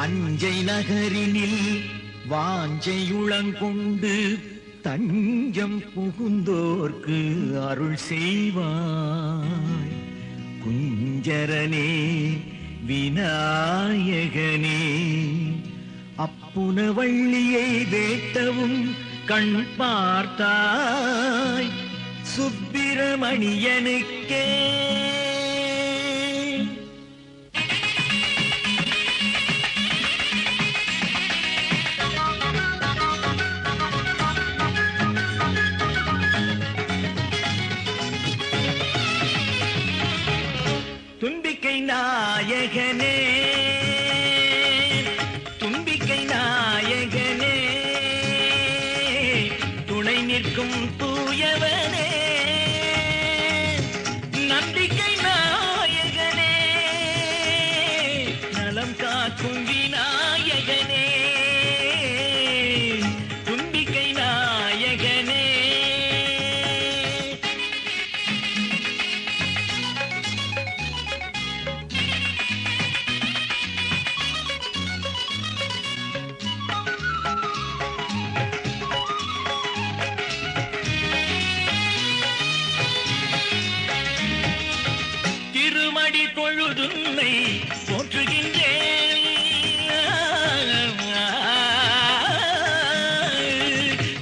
அஞ்சை நகரினில் வாஞ்சையுளங்கொண்டு தஞ்சம் புகுந்தோர்க்கு அருள் செய்வாய். குஞ்சரனே விநாயகனே அப்புனவள்ளியை வேட்டவும் கண் பார்த்தாய். சுப்பிரமணியனுக்கே நிற்கும் தூயவனே. நம்பிக்கை நாயகனே. நலம் காக்கும் வீ பொழுதுன்னை போற்றுகின்றேன்.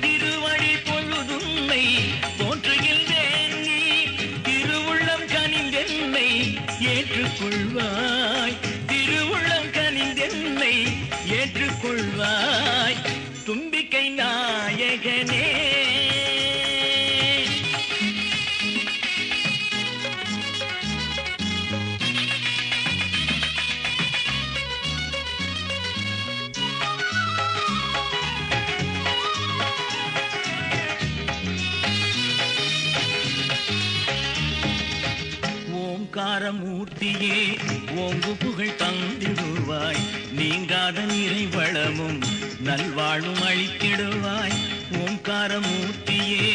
திருவடி பொழுதுன்னை போற்றுகின்றேன். நீ திருவுள்ளம் கனிந்தென்னை ஏற்றுக்கொள்வாய். திருவுள்ளம் கனிந்தென்னை ஏற்றுக்கொள்வாய். தும்பிக்கை நாயகனே. ஓங்காரமூர்த்தியே ஓங்கு புகழ் தந்திடுவாய் நீங்காத நிறை நிறைவளமும் நல்வாழும் அளித்திடுவாய். ஓங்காரமூர்த்தியே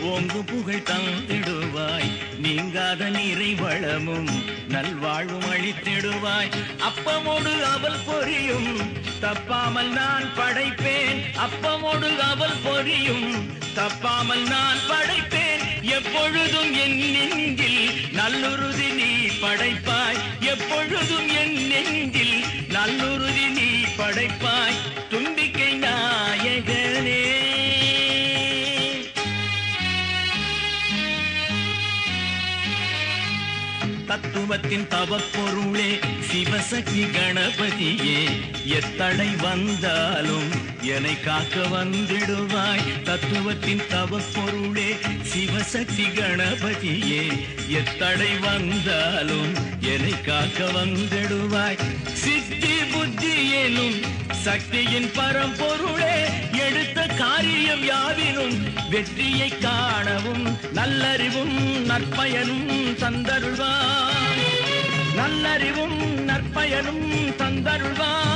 ஓங்கு புகழ் தந்திடுவாய். நீங்காத நிறை வளமும் நல்வாழ்வும் அளித்திடுவாய். அப்பமோடு அவள் பொரியும் தப்பாமல் நான் படைப்பேன். அப்பமோடு அவள் பொரியும் தப்பாமல் நான் படைப்பேன். எப்பொழுதும் என் நெஞ்சில் நல்லுறுதி படைப்பாய். எப்பொழுதும் என் நெஞ்சில் நல்லுறுதி நீ படைப்பாய். தத்துவத்தின் தவப்பொருளே சிவசக்தி கணபதியே. எத்தடை வந்தாலும் என்னை காக்க வந்திடுவாய். தத்துவத்தின் தவப்பொருளே சிவசக்தி கணபதியே. எத்தடை வந்தாலும் என்னை காக்க வந்திடுவாய். சித்தி புத்தி எனும் சக்தியின் பரம்பொருளே எடுத்த காரியம் யாவினும் வெற்றியை காணவும் நல்லறிவும் நற்பயனும் தந்தருள்வான். நல்லறிவும் நற்பயனும் தந்தருள்வான்.